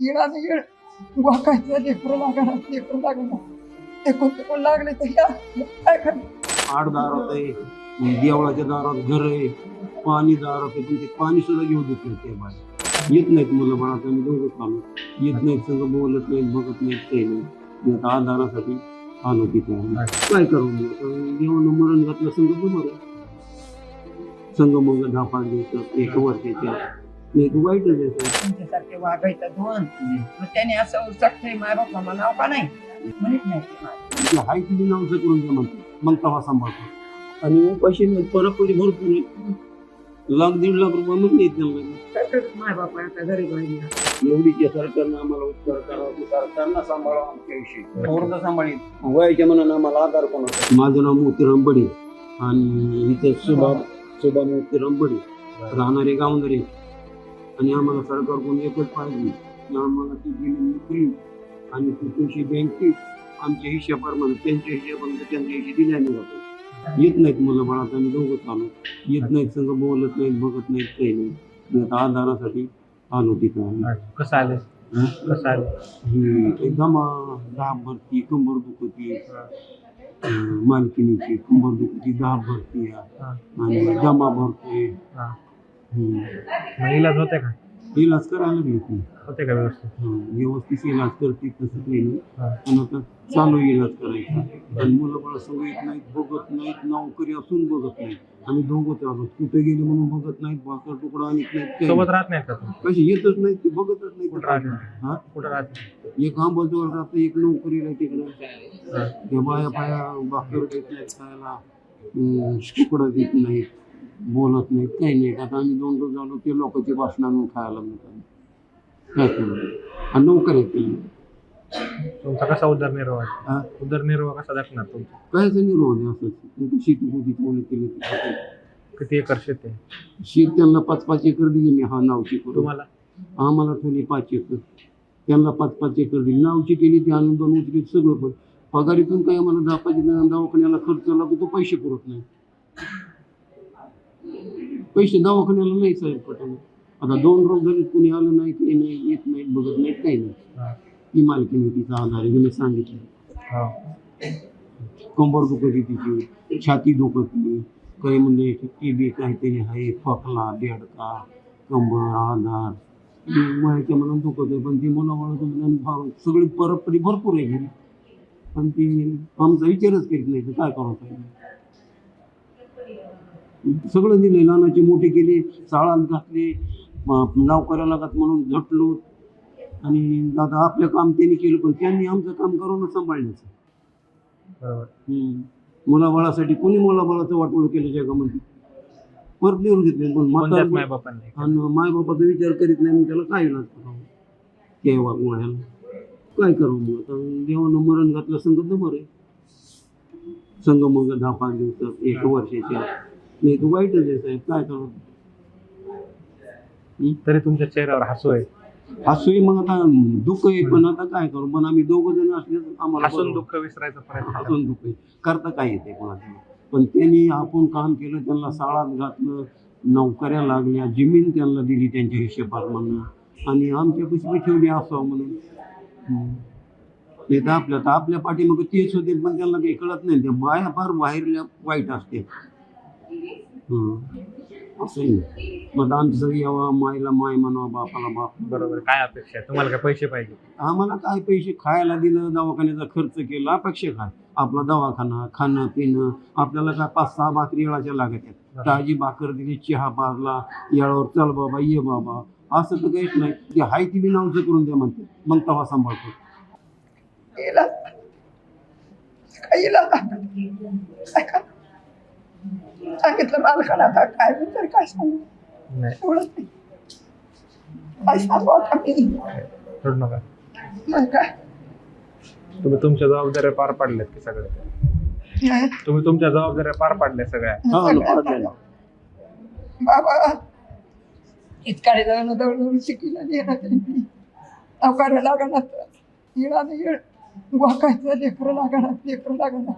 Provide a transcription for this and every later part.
येळाने येळ वाकायचं लेकरू लागणार लेकरू लागणार ते कोणते कोण लागले तर या. काय करणार? आड दारात आहे. देवळाच्या दारात घर आहे. पाणी दारात आहे. पण ते पाणी सुद्धा घेऊ देत नाही ते बाहेर येत नाहीत मुलं बाळाचं आम्ही दोघं आलो. येत नाहीत सगळं बोलत नाहीत बघत नाहीत ते नाही. मी आता आधारासाठी आलो तिथे. काय करू मग आता देवानं मरण घातलं संघ बरोबर संघ मग दहा पाच दिवस एक वर्षाच्या एक सर. तुमच्यासारखे वागायचं दोन. मग त्याने असं सख्य माय बापा म्हणाव का नाही? म्हणत नाही हाय तुम्ही नाव करून द्या म्हणतो मग तवा सांभाळतो. आणि पैसे नाही परत भरपूर. लाख दीड लाख रुपये मग नाही त्यांना माय बापा आता गरीब आहे एवढी जे सरकारनं आम्हाला उपकार करावा सरकारनं सांभाळा आमच्या विषयी. सांभाळील वयाच्या मनानं आम्हाला आधार कोण माझं नाव मोतीराम बडे आणि इथं सुभा सुभा मोतीराम बडे राहणारे गावंदरे. आणि आम्हाला सरकारकडून एकच पाहिजे की आम्हाला ती जमीन विक्री आणि ती पैसे बँकेत आमच्या हिशेबाप्रमाणे त्यांच्या हिशेबाप्रमाणे त्यांच्या हिशे दिल्याने जातो येत नाहीत मुलं बाळात आम्ही दोघं चालू येत नाहीत संघ बोलत नाहीत बघत नाहीत काही नाही मी आता आधारासाठी आलो तिथं. कसं आले? कसं आले एकदम धाप भरती कंबर दुखती मालकिनीची कंबर दुखती धाप भरती. आणि दमा भरतोय. मग इलाज होते का? इलाज करायला लागली ती होते का व्यवस्थित? हं, व्यवस्थित इलाज करते तसं काही नाही. हा. पण आता चालू इलाज करायचा. पण मुलं बाळ संग येत नाहीत बघत नाहीत नोकरी असून बघत नाहीत. आम्ही दोघं चालू कुठे गेले म्हणून बघत नाहीत भाकर तुकडा आणत नाहीत काही सोबत नाही. राहत नाहीत का तुम्ही? कशी येतच नाहीत ते बघतच नाहीत. कुठं राहते हा? कुठं राहते एक आंबाजवळ राहतं एक नोकरीला आहे तिकडं. हा. त्या बाया बाया भाकर देत नाहीत खायला. अं, तुकडा देत नाहीत. बोलत नाहीत काही नाहीत. आता आम्ही दोन रोज झालो ते लोकांची भाषण आणून खायला करू आणि आहेत ते. तुमचा कसा उदरनिर्वाह? उदरनिर्वाह कसा दाखणार तुमचा? कायच निर्वाह नाही असं शेती होती कोणी केली. किती एकर शेत आहे? शेत त्यांना पाच पाच एकर दिली मी हा नावची करून. तुम्हाला? आम्हाला ठेवली पाच एकर. त्यांना पाच पाच एकर दिली. नावची केली ती आणून दोन उचलीत सगळं पण. पगारीतून काही आम्हाला दहा पाच दवाखान्याला खर्च लागतो तो पैसे पुरत नाही. पैसे दवाखान्याला नाही साहेब पटायला आता दोन रोज झाले कुणी आलं नाही काही नाही येत नाहीत बघत नाहीत काही नाही. ती मालकीने तिचा आधार मी सांगितलं. कंबर दुखती तिची छाती दुखती काही म्हणजे टी बी काहीतरी आहे खोकला बेडका कंबर आधार. माहिती मला दुखत आहे पण ती मुलं सगळी परपरी भरपूर आहे घरी. पण ती आमचा विचारच करीत नाही तर काय करावं पाहिजे सगळं दिले लहानाची मोठी केली चाळात घातली नोकऱ्याला घात म्हणून झटलो. आणि आता आपलं काम त्यांनी केलं पण त्यांनी आमचं काम करून सांभाळण्याचं. मुलाबाळासाठी कोणी मुलाबाळाचं वाटोळ केलं जगामध्ये? परत लिहून घेतले पण आणि मायबापाचा विचार करीत नाही मग त्याला काय इलाज करावं? ते वागवायला काय करावं मग आता? देवानं मरण घातलं संगत मर आहे संघ मग दहा पाच दिवसात एक वर्षाच्या. नाही तर वाईटच आहे साहेब काय करावं तरी तुमच्या चेहऱ्यावर हसू आहे. हसूही मग आता दुःख आहे पण आता काय करू? पण आम्ही दोघं जण असले तर आम्हाला हसून दुःख विसरायचा प्रयत्न करा. हसून दुःख आहे. करता काय येते कोणाला पण त्यांनी आपण काम केलं त्यांना साळात घातलं नोकऱ्या लागल्या जमीन त्यांना दिली त्यांच्या हिशेबात म्हणून. आणि आमच्या पिशवी ठेवली असावं म्हणून. नाही तर आपल्या तर आपल्या पाठीमागं तेच होते पण त्यांना काही कळत नाही. त्या बाया फार बाहेरल्या वाईट असते. असंही मग आमचं सगळी यावं मायला माय म्हणावा बापाला बाप बरोबर काय अपेक्षा आहे? तुम्हाला काय पैसे पाहिजे? आम्हाला काय पैसे? खायला दिलं दवाखान्याचा खर्च केला अपेक्षा काय आपला दवाखाना खाणं पिणं आपल्याला काय पाच सहा भाकरी येळाच्या लागत आहेत. ताजी भाकर दिली चहा पाजला येळावर चल बाबा ये बाबा. असं तर काहीच नाही. ते हाय ती बी नावचं करून द्या म्हणते. मग तवा सांभाळतो. येला काय येला काय का सांगितलं मालकाला आता काय मी तर काय सांगू? नाही. एवढंच नाही. काय सांगू आता मी? रडू नका. मग काय? तुम्ही तुमच्या जबाबदाऱ्या पार पाडल्यात की सगळ्या? तुम्ही तुमच्या जबाबदाऱ्या पार पाडल्या सगळ्या? हा. बाबा इतकाडे जाऊन दळून शिकला येणार त्यांनी अवकार्य लागणार येणार येळ वाकायचं लेकरं लागणार लेकरं लागणार.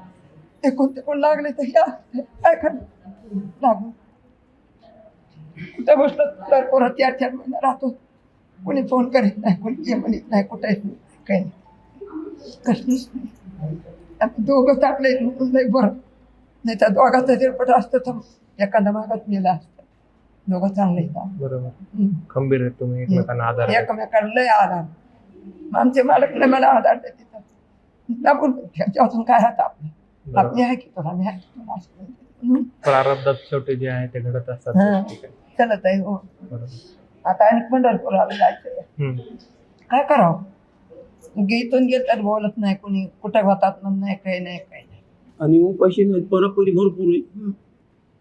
एकूण ते कोण लागले तर या. काय करणार लागू. कुठे बसलं? तर पोरं चार चार महिना राहतो. कोणी फोन करीत नाही कोणी ये म्हणत नाही कुठे काही नाही. कसलीच नाही. दोघं टाकले म्हणून लय बरं. नाही तर दोघाचा चिरपट असतं तर एखादा मागात नेला असतं. दोघं चांगले. बरोबर. खंबीर आहेत तुम्ही एकमेकांना आधार देता. एकमेकाला लय आधार. आमचे मालक लय मला आधार देतात. त्याच्यातून काय राहतं आपलं. आपली आहे की तुला मी आहे की तुला असं म्हणते. म्हणून प्रारब्धात शेवटी जे आहे ते घडत असतात हा. ठीक आहे. चलत आहे हो बरोबर आता आणि पंढरपुराला जायचं हम्म. काय करावं गीतून घेतात बोलत नाही कोणी कुठं होतात म्हणून नाही काही नाही काही नाही आणि उपाशी नाहीत परापरी भरपूर आहे.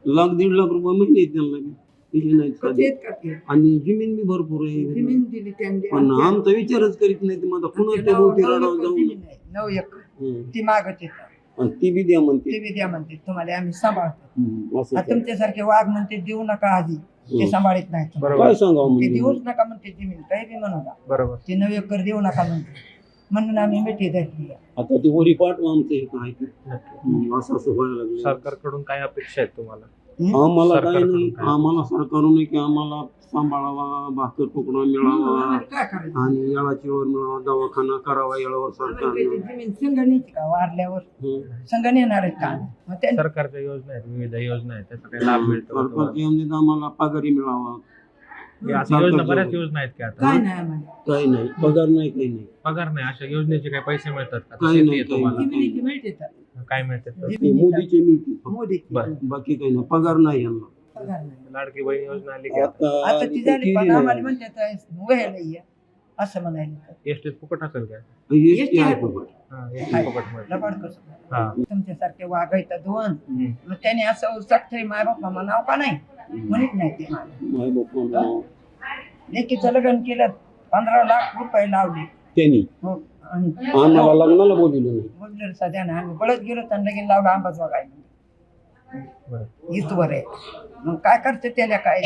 लाख दीड लाख रुपये महिने आहेत त्यांना बी. त्याचे नाहीत कधी साधे. आहेत का ते? आणि जमीन बी भरपूर आहे जमीन दिली त्यांनी पण आमचा विचारच करीत नाही आता पुन्हा ते नऊ- मोठी नऊ रडाव एकर जाऊन जमीन आहे, नऊ एकर हम्म. ती मागत येतात आणि ती बी द्या म्हणते. ते बी द्या म्हणते. तुम्हाला आम्ही सांभाळतो. हम्म, असं आता तुमच्यासारखे वाघ म्हणते देऊ नका आधी. ते हम्म. सांभाळत नाही तुम्हाला. बरोबर. काय सांगावं ते म्हणजे देऊच नका म्हणते जमीन काही बी म्हणू नका. बरोबर. ते नऊ एकर देऊ नका म्हणते. म्हणून आम्ही मिठी धरली. आता ते वरी पाठवा आमचं हे काय ते. नक्की. हम्म, असं असं व्हायला लागलं. सरकारकडून काय अपेक्षा आहेत तुम्हाला? आम्हाला काय सरकारकडून नाही. काय? आम्हाला सरकारनं नाही की आम्हाला सांभाळावा भाकर तुकडा मिळावा काय करायचं? आणि येळाची वर मिळावा दवाखाना करावा येळावर आम्हाला काही ते सरकारनं जमीन संघ का वारल्यावर? हम्म. संघ नेणार आहेत का? मग त्यांनी सरकारच्या योजना आहेत विविध योजना आहेत त्याचा काही लाभ मिळतो का तुम्हाला? सरकारची म्हणजे आम्हाला पगारी मिळावा. हे अशा योजना बऱ्याच योजना आहेत की आता. काय नाही आम्हाला. काही नाही. पगार नाही काही नाही. पगार नाही अशा योजनेचे काही पैसे मिळतात का? काही शेती नाही, काही तुम्हाला मिळते तर. काय मिळतात तर? ते मोदीचे मिळते फक्त. मोदी बरं. बाकी काही नाही. पगार नाही यांना. पगार नाही. लाडकी बहीण योजना आली की आता ती झाली पण आम्हाला. म्हणतात असं म्हणायला एसटीत फुकट असेल काय हे एसटी आहे. फुकट. हा तुमच्यासारखे वागायचं दोन. मग त्याने असं सक्ष माय बाप्पा म्हणावं का नाही? म्हणत नाही ते मला लेकीचं लग्न केलं पंधरा लाख रुपये लावले. त्यांनी. हो. आम्हाला लग्नाला बोलवलं नाही. बोलले सध्या ना आम्ही बळत गेलो तर लगीन लावलं आंबाच बघायला बरं. इथवर आहे. मग काय करते त्याला काय?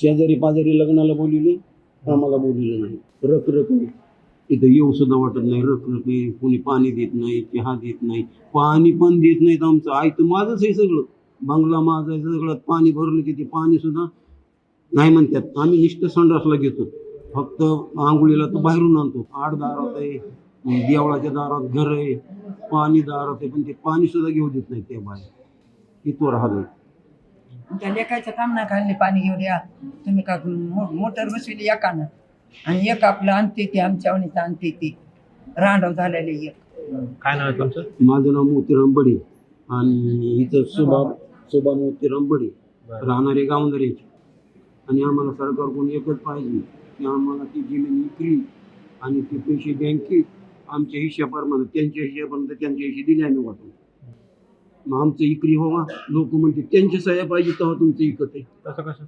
शेजारी पाजारी लग्नाला बोलवले आम्हाला बोलवलं नाही. रख रख. नाही. इथं येऊ सुद्धा वाटत नाही रखरख नाही कोणी पाणी देत नाही चहा देत नाही पाणी पण देत नाहीत आमचं. आई तर माझंच आहे सगळं. बंगला माझं आहे सगळं. पाणी भरलं की ते पाणी सुद्धा नाही म्हणतात. आम्ही निष्ठ संडासला घेतो. फक्त आंघोळीला तर बाहेरून आणतो. आठ दारात आहे देवळाच्या दारात घर आहे पाणी दारात आहे पण ते पाणी सुद्धा घेऊ देत नाही त्या बाहेर इथवर राहिलं त्या लेखायचं काम नाही घालले पाणी घेऊन या. तुम्ही का मो- मोटर बसविली एकानं? आणि एक आपलं आणते ते आमच्या वणीचं आणते ते रांडव झालेले एक. काय नाव आहे तुमचं? माझं नाव मोतीराम बडे आणि इथं सुभा सुभा मोतीराम बडे. राहणारे गावंदऱ्याचे आणि आम्हाला सरकारकडून एकच पाहिजे की आम्हाला ती जमीन विक्री आणि ते पैसे बँकेत आमच्या हिशेप्रमाणे त्यांच्या हिशेपर्यंत त्यांच्या हिशे दिले आम्ही वाटून. मग आमचं इकरी व्हावा. लोक म्हणते त्यांच्या सह्या पाहिजे तेव्हा तुमचं इकत आहे. तसं कसं?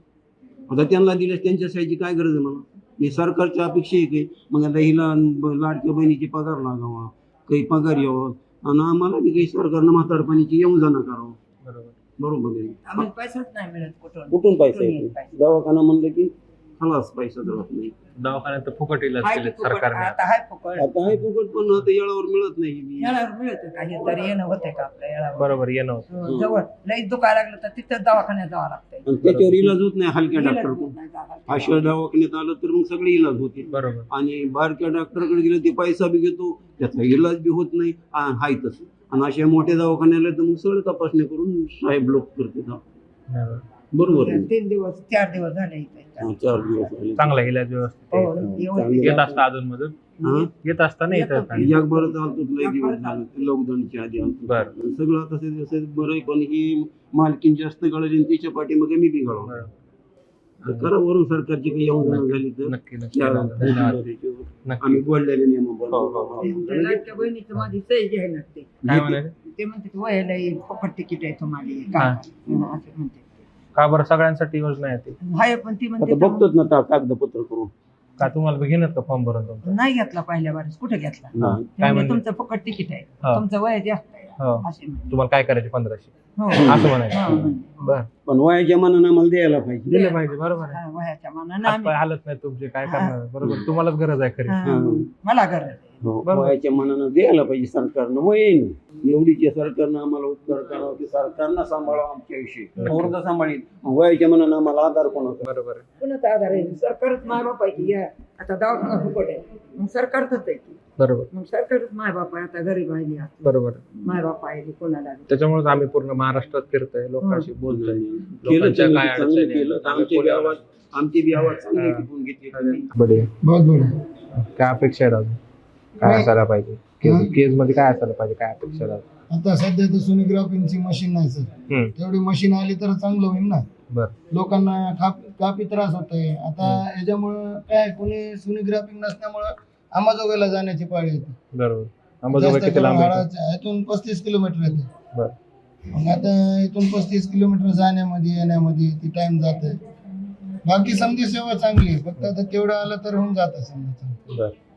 आता त्यांना दिल्यास त्यांच्या सह्याची काय गरज आहे मला? हे सरकारच्या अपेक्षा आहे की मग आता हिला लाडक्या बहिणीचे पगार लागावा काही पगार यावं. आणि आम्हाला बी काही सरकारनं म्हातारपणीची येऊन जाणं करावं. बरोबर. बरोबर आहे. आम्हाला पैसाच नाही मिळत कुठून. कुठून पैसा कुठून येतो येईल पैसा? दवाखाना म्हणलं की खलास पैसा राहत नाही. दवाखान्यात तर फुकट इलाज हाय केले की फुकट, सरकारने. आता हाय फुकट. आता आहे फुकट पण आता येळावर मिळत नाही. येळावर मिळत काही तरी येणं होतंय का आपल्या येळावर? बरोबर येणं होतं. हो, जवळ. लई दुखायला लागलं तर तिथं दवाखान्यात जावं लागतंय. आणि त्याच्यावर इलाज होत नाही हलक्या इलाज डॉक्टरकडून होत नाही जागा. अशा दवाखान्यात आलं तर मग सगळे इलाज होते बरोबर. आणि बारक्या डॉक्टरकडे गेलं ते पैसा बी घेतो त्याचा इलाज बी होत नाही. आ- हाय तसं. आणि अशा मोठ्या दवाखान्याला तर मग सगळं तपासणी करून साहेब लोक करते बरोबर. बरोबर आहे तीन दिवस चार दिवस झाले इथे हा, चार दिवस झाले. चांगला इलाज व्यवस्थित. हो. येत असता अधून मधून हा? येत असता नाही येतो इथं का? जगभरात आलतो लय दिवस झाले लॉकडाऊनच्या आधी आलतो बरं. सगळं तसे जसे बरं आहे, पण ही मालकीन जास्त गळली तिच्या पाठीमागे मी बी गळवलं बरं. तर करा वरून सरकारची काही येऊन जाणं झाली तर नक्की नक्की त्या धन्यवाद. त्याच्यावर नक्की आम्ही बोललेले नियम हो, हो, हो. ते लाडक्या बहिणीचं माझी सही घ्यायला लागते काय म्हणाले ते म्हणते वयाला येईल फुकट तिकीट आहे तुम्हाला. हा. असं म्हणते का बरं सगळ्यांसाठी योजना आहे ती? हाय पण ती आता म्हणते बघतोच ना ता- कागदपत्र करून. का तुम्हाला घेणार का फॉर्म भरून तुमचा? नाही घेतला पहिल्या बारीस. कुठे घेतला? हा. ते काय म्हणले? तुमचं फुकट तिकीट आहे. हा. तुमचं वय जास्त आहे. हो. असे म्हणले. तुम्हाला काय करायचे? पंधराशे. हो. असं म्हणायचं. बर. पण वयाच्या मनानं आम्हाला द्यायला पाहिजे. दिलं पाहिजे बरोबर आहे. हा, वयाच्या मानानं आम्ही हालत नाही तुमचे काय करणार? बरोबर तुम्हालाच गरज आहे खरी. हा. मला गरज आहे. वयाच्या मनानं द्यायला पाहिजे सरकारनं वयीन एवढीच्या सरकारनं आम्हाला उपकार करावं की सरकारनं सांभाळावं आमच्या विषयी पोरग सांभाळीत वयाच्या मनानं आम्हाला आधार कोण होता बरोबर आहे. कुणाचा आधार आहे? सरकारच मायबाप आहे की या. आता दवाखाना फुकट आहे. मग सरकारच आहे की. बरोबर. मग सरकारच मायबाप आहे. आता गरीब आहे बरोबर मायबाप आहे की कोणाला? त्याच्यामुळेच आम्ही पूर्ण महाराष्ट्रात फिरतोय लोकांशी बोलतोय. केलं चांगलं आमची बी आवाज आमची बी आवाज चांगली हा. टिपून घेतली तुम्ही. बढिया बहुत बढिया काय अपेक्षा आहेत अजून? काय असायला पाहिजे? केजमध्ये काय असायला पाहिजे? काय अपेक्षा? आता सध्या तर सोनोग्राफीची मशीन नाही सर. हम्म, तेवढी मशीन आली तर चांगलं होईल ना. बर. लोकांना काप काफी त्रास होतोय. आता याच्यामुळं काय कोणी सोनोग्राफी नसल्यामुळं अंबाजोगाईला जाण्याची पाळी येते. बरोबर. अंबाजोगाई जास्त किती लांब करून आहे हाडाच्या- इथून पस्तीस किलोमीटर येते. बर. मग आता इथून पस्तीस किलोमीटर जाण्यामध्ये येण्यामध्ये ती टाइम जाते. बाकी समजी सेवा चांगली आहे. फक्त आता तेवढं आलं तर होऊन जातं समजा. बर.